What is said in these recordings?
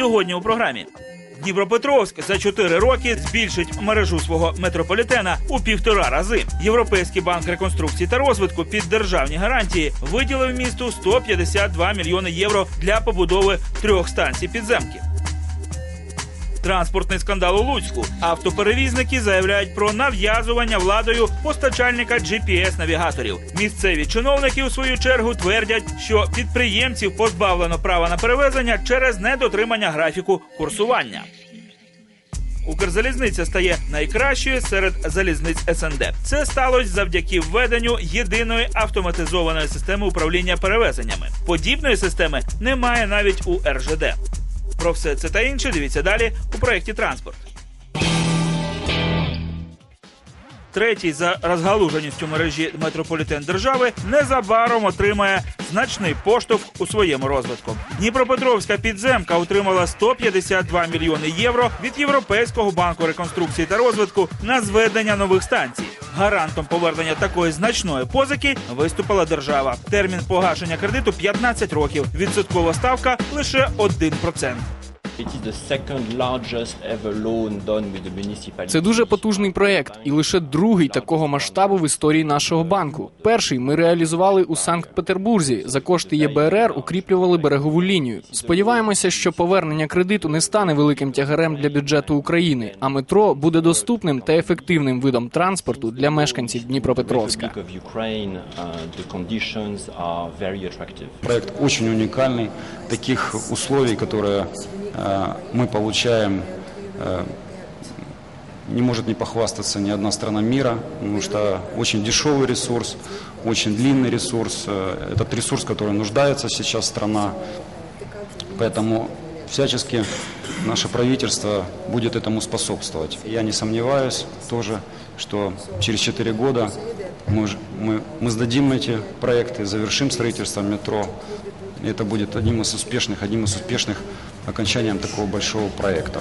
сьогодні у програмі. Дніпропетровськ за 4 роки збільшить мережу свого метрополітена у півтора рази. Європейський банк реконструкції та розвитку під державні гарантії виділив місту 152 мільйони євро для побудови трьох станцій підземки. Транспортний скандал у Луцьку. Автоперевізники заявляють про нав'язування владою постачальника GPS-навігаторів. Місцеві чиновники у свою чергу твердять, що підприємців позбавлено права на перевезення через недотримання графіку курсування. Укрзалізниця стає найкращою серед залізниць СНД. Це сталося завдяки введенню єдиної автоматизованої системи управління перевезеннями. Подібної системи немає навіть у РЖД. Про все це та інше дивіться далі у проєкті Транспорт. Третій за розгалуженістю мережі метрополітен держави незабаром отримає значний поштовх у своєму розвитку. Дніпропетровська підземка отримала 152 мільйони євро від Європейського банку реконструкції та розвитку на зведення нових станцій. Гарантом повернення такої значної позики виступила держава. Термін погашення кредиту 15 років. Відсоткова ставка лише 1%. It is the second largest ever loan done with the municipality. Це дуже потужний проєкт, і лише другий такого масштабу в історії нашого банку. Перший ми реалізували у Санкт-Петербурзі. За кошти ЄБРР укріплювали берегову лінію. Сподіваємося, що повернення кредиту не стане великим тягарем для бюджету України, а метро буде доступним та ефективним видом транспорту для мешканців Дніпропетровська. Republic of Ukraine, uh, the conditions are very attractive. Проект очень уникальный. Таких условий, которые э, мы получаем, э, не может не похвастаться ни одна страна мира, потому что очень дешевый ресурс, очень длинный ресурс. Э, Этот ресурс, который нуждается сейчас страна. Поэтому всячески наше правительство будет этому способствовать. Я не сомневаюсь тоже, что через 4 года мы, мы, мы сдадим эти проекты, завершим строительство метро. И это будет одним из успешных, одним из успешных окончанием такого большого проекта.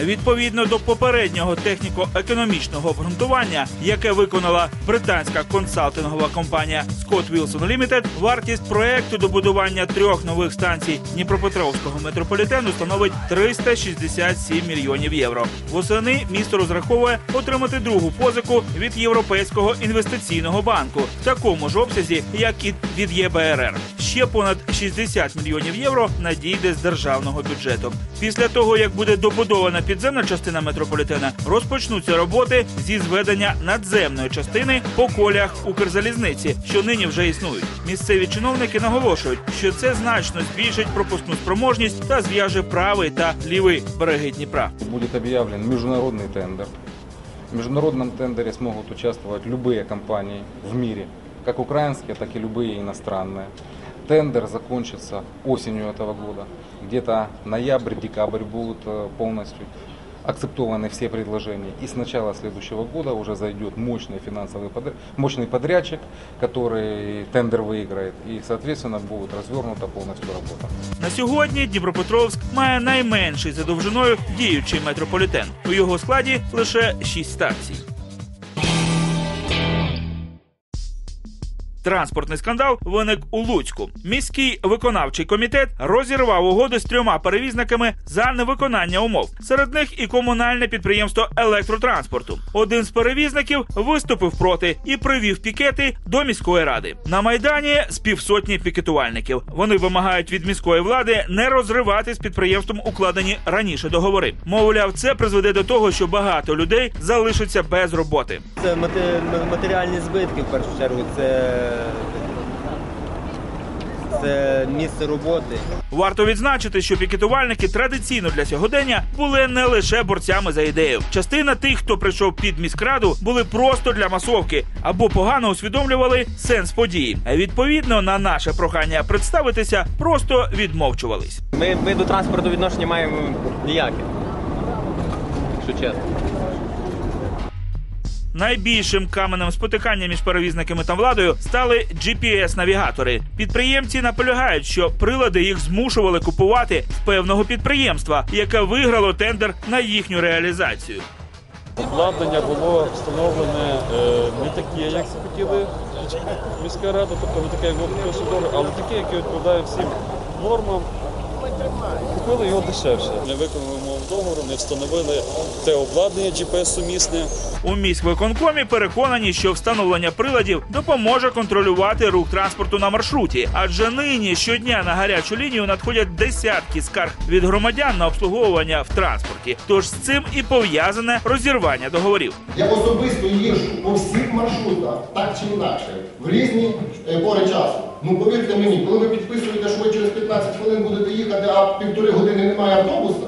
Відповідно до попереднього техніко-економічного обґрунтування, яке виконала британська консалтингова компанія Scott Wilson Limited, вартість проекту добудування трьох нових станцій Дніпропетровського метрополітену становить 367 мільйонів євро. Восени місто розраховує отримати другу позику від Європейського інвестиційного банку в такому ж обсязі, як і від ЄБРР Ще понад 60 мільйонів євро надійде з державного бюджету. Після того, як буде добудована підземна частина метрополітена, розпочнуться роботи зі зведення надземної частини по колях Укрзалізниці, що нині вже існують. Місцеві чиновники наголошують, що це значно збільшить пропускну спроможність та зв'яже правий та лівий береги Дніпра. будет объявлен международный тендер. В международном тендере смогут участвовать любые компании в мире, как украинские, так и любые иностранные. Тендер закончится осенью этого года. Где-то ноябрь-декабрь будут э, полностью акцептованы все предложения. И с начала следующего года уже зайдет мощный финансовый подряд, мощный подрядчик, который тендер выиграет. И, соответственно, будет развернута полностью работа. На сьогодні Дніпропетровськ має найменший за довжиною діючий метрополітен. У його складі лише 6 станцій. Транспортний скандал виник у Луцьку. Міський виконавчий комітет розірвав угоди з трьома перевізниками за невиконання умов. Серед них і комунальне підприємство електротранспорту. Один з перевізників виступив проти і привів пікети до міської ради. На майдані з півсотні пікетувальників. Вони вимагають від міської влади не розривати з підприємством укладені раніше договори. Мовляв, це призведе до того, що багато людей залишаться без роботи. Це мате- матеріальні збитки в першу чергу. Це, це місце роботи. Варто відзначити, що пікетувальники традиційно для сьогодення були не лише борцями за ідею. Частина тих, хто прийшов під міськраду, були просто для масовки або погано усвідомлювали сенс події. Відповідно на наше прохання представитися, просто відмовчувались. Ми, ми до транспорту відношення маємо ніяке. Якщо чесно. Найбільшим каменем спотикання між перевізниками та владою стали GPS-навігатори. Підприємці наполягають, що прилади їх змушували купувати з певного підприємства, яке виграло тендер на їхню реалізацію. Обладнання було встановлене е, не таке, як хотіли міська рада, тобто не таке, як але таке, яке відповідає всім нормам купили його дешевше. Не виконали умови договору, не встановили те обладнання GPS-сумісне. У міськвиконкомі переконані, що встановлення приладів допоможе контролювати рух транспорту на маршруті, адже нині щодня на гарячу лінію надходять десятки скарг від громадян на обслуговування в транспорті. Тож з цим і пов'язане розірвання договорів. Я особисто їжджу по всіх маршрутах, так чи інакше, в різні е, пори часу. Ну повірте мені, коли ви підписуєте, що ви через 15 хвилин будете їхати, а півтори години немає автобуса,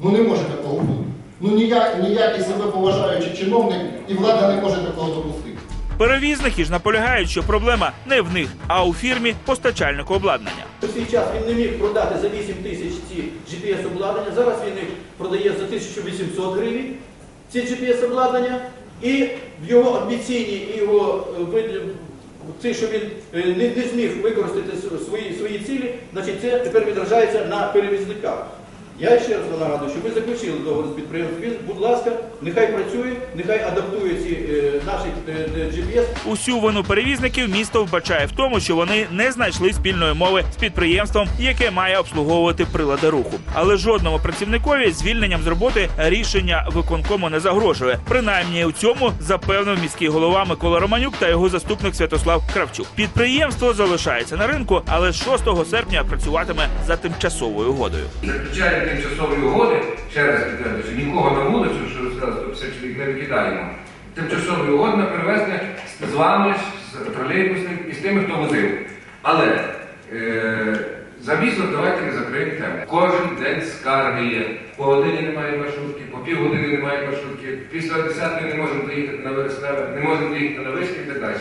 ну не може такого бути. Ну ніяк, ніякий себе поважаючий чиновник і влада не може такого допустити. Перевізники ж наполягають, що проблема не в них, а у фірмі постачальнику обладнання. У свій час він не міг продати за 8 тисяч ці GPS-обладнання, зараз він їх продає за 1800 гривень, ці GPS-обладнання, і в його амбіційні і його е, це, що він е, не, не зміг використати свої, свої цілі, значить це тепер відражається на перевізниках. Я ще раз нагадую, що ми заключили договор з підприємством. Він, будь ласка, нехай працює, нехай адаптує ці е, наші е, е, GPS Усю вину перевізників місто вбачає в тому, що вони не знайшли спільної мови з підприємством, яке має обслуговувати прилади руху. Але жодному працівникові звільненням з роботи рішення виконкому не загрожує. Принаймні у цьому запевнив міський голова Микола Романюк та його заступник Святослав Кравчук. Підприємство залишається на ринку, але з 6 серпня працюватиме за тимчасовою угодою. Тимчасові угоди, ще раз підтверджую, нікого на вулицю, що ви сказали, 150 чоловік не викидаємо. Тимчасові угоди на перевезення з вами, з тролейбусних і з тими, хто возив. Але е, завісно давайте не закриємо тему. Кожен день скарги є. По годині немає маршрутки, по півгодини немає маршрутки, після 10 не можемо доїхати на Вересневе, не можемо доїхати на Вишки і так далі.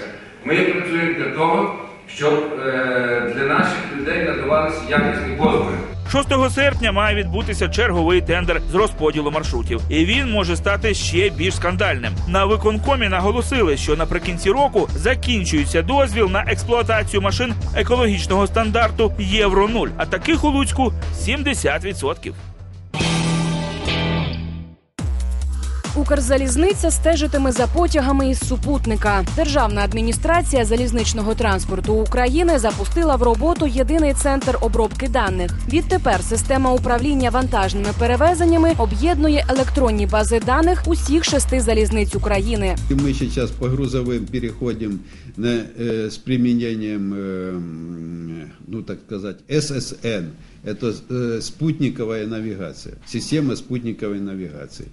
Ми працюємо для того, щоб е, для наших людей надавалися якісні послуги. 6 серпня має відбутися черговий тендер з розподілу маршрутів, і він може стати ще більш скандальним. На виконкомі наголосили, що наприкінці року закінчується дозвіл на експлуатацію машин екологічного стандарту Євро 0 а таких у Луцьку 70%. Укрзалізниця стежитиме за потягами із супутника. Державна адміністрація залізничного транспорту України запустила в роботу єдиний центр обробки даних. Відтепер система управління вантажними перевезеннями об'єднує електронні бази даних усіх шести залізниць України. И Мы сейчас по грузовым переходим на, э, с применением, э, м, ну так сказать, ССН. Это э, спутниковая навигация, система спутниковой навигации.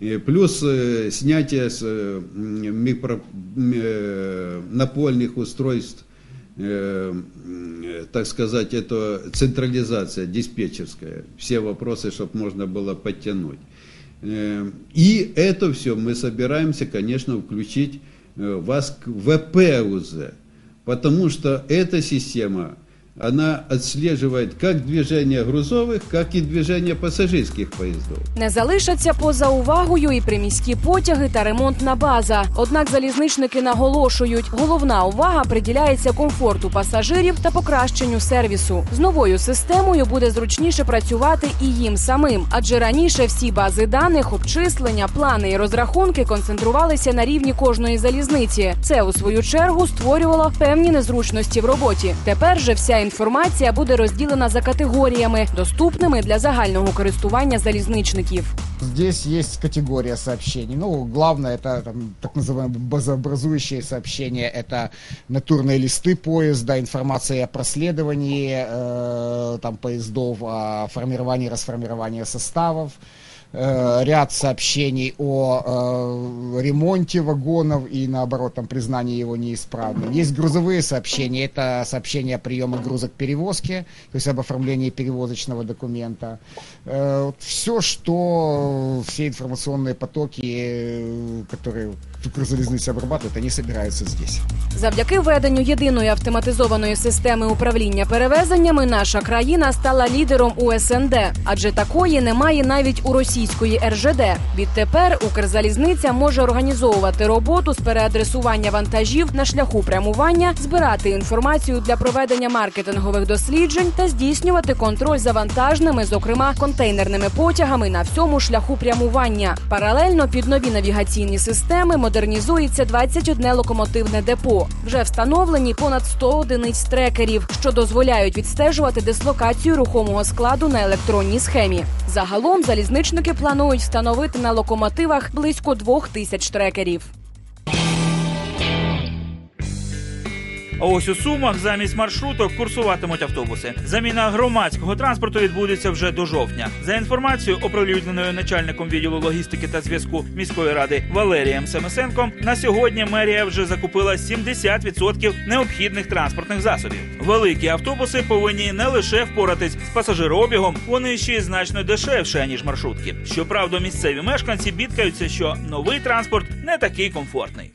И плюс э, снятие с э, микро, э, напольных устройств, э, так сказать, это централизация диспетчерская. Все вопросы, чтобы можно было подтянуть. Э, И это все мы собираемся, конечно, включить э, вас к ВПУЗ, потому что эта система, она отслеживает как движение грузовых, как и движение пассажирских поездов. Не залишаться поза увагою і приміські потяги та ремонтна база. Однак залізничники наголошують, головна увага приділяється комфорту пасажирів та покращенню сервісу. З новою системою буде зручніше працювати і їм самим, адже раніше всі бази даних, обчислення, плани і розрахунки концентрувалися на рівні кожної залізниці. Це у свою чергу створювало певні незручності в роботі. Тепер же вся інформація буде розділена за категоріями, доступними для загального користування залізничників. Здесь есть категория сообщений. Ну, главное, это там, так называемые базообразующие сообщения. Это натурные листы поезда, информация о проследовании э, там, поездов, о формировании и расформировании составов, э, ряд сообщений о э, ремонте вагонов и, наоборот, там, признании его неисправным. Есть грузовые сообщения. Это сообщения о приеме грузок перевозки, то есть об оформлении перевозочного документа. все, что все информационные потоки, э, которые Укрзалізниця обрабатывает, они собираются здесь. Завдяки введенню єдиної автоматизованої системи управління перевезеннями наша країна стала лідером у СНД, адже такої немає навіть у Росії. російської РЖД. Відтепер Укрзалізниця може організовувати роботу з переадресування вантажів на шляху прямування, збирати інформацію для проведення маркетингових досліджень та здійснювати контроль за вантажними, зокрема контейнерними потягами на всьому шляху прямування. Паралельно під нові навігаційні системи модернізується 21 локомотивне депо. Вже встановлені понад 100 одиниць трекерів, що дозволяють відстежувати дислокацію рухомого складу на електронній схемі. Загалом залізничники планують встановити на локомотивах близько двох тисяч трекерів. А ось у Сумах замість маршруток курсуватимуть автобуси. Заміна громадського транспорту відбудеться вже до жовтня. За інформацією, оприлюдненою начальником відділу логістики та зв'язку міської ради Валерієм Семисенком, на сьогодні мерія вже закупила 70% необхідних транспортних засобів. Великі автобуси повинні не лише впоратись з пасажирообігом, вони ще й значно дешевше ніж маршрутки. Щоправда, місцеві мешканці бідкаються, що новий транспорт не такий комфортний.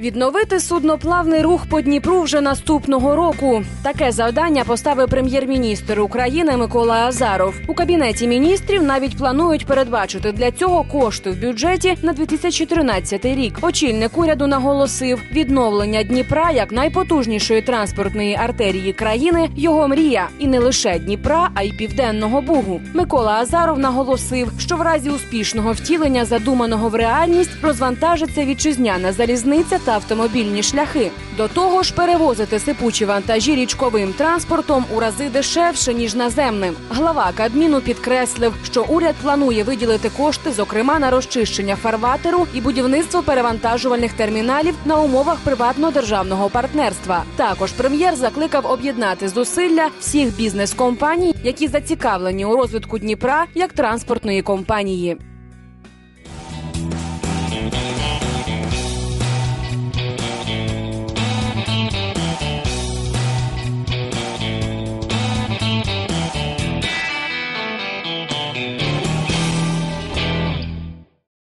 Відновити судноплавний рух по Дніпру вже наступного року. Таке завдання поставив прем'єр-міністр України Микола Азаров. У кабінеті міністрів навіть планують передбачити для цього кошти в бюджеті на 2013 рік. Очільник уряду наголосив, відновлення Дніпра як найпотужнішої транспортної артерії країни його мрія, і не лише Дніпра, а й південного Бугу. Микола Азаров наголосив, що в разі успішного втілення задуманого в реальність розвантажиться вітчизняна залізниця та автомобільні шляхи. До того ж, перевозити сипучі вантажі річковим транспортом у рази дешевше ніж наземним. Глава Кабміну підкреслив, що уряд планує виділити кошти, зокрема на розчищення фарватеру і будівництво перевантажувальних терміналів на умовах приватно-державного партнерства. Також прем'єр закликав об'єднати зусилля всіх бізнес-компаній, які зацікавлені у розвитку Дніпра як транспортної компанії.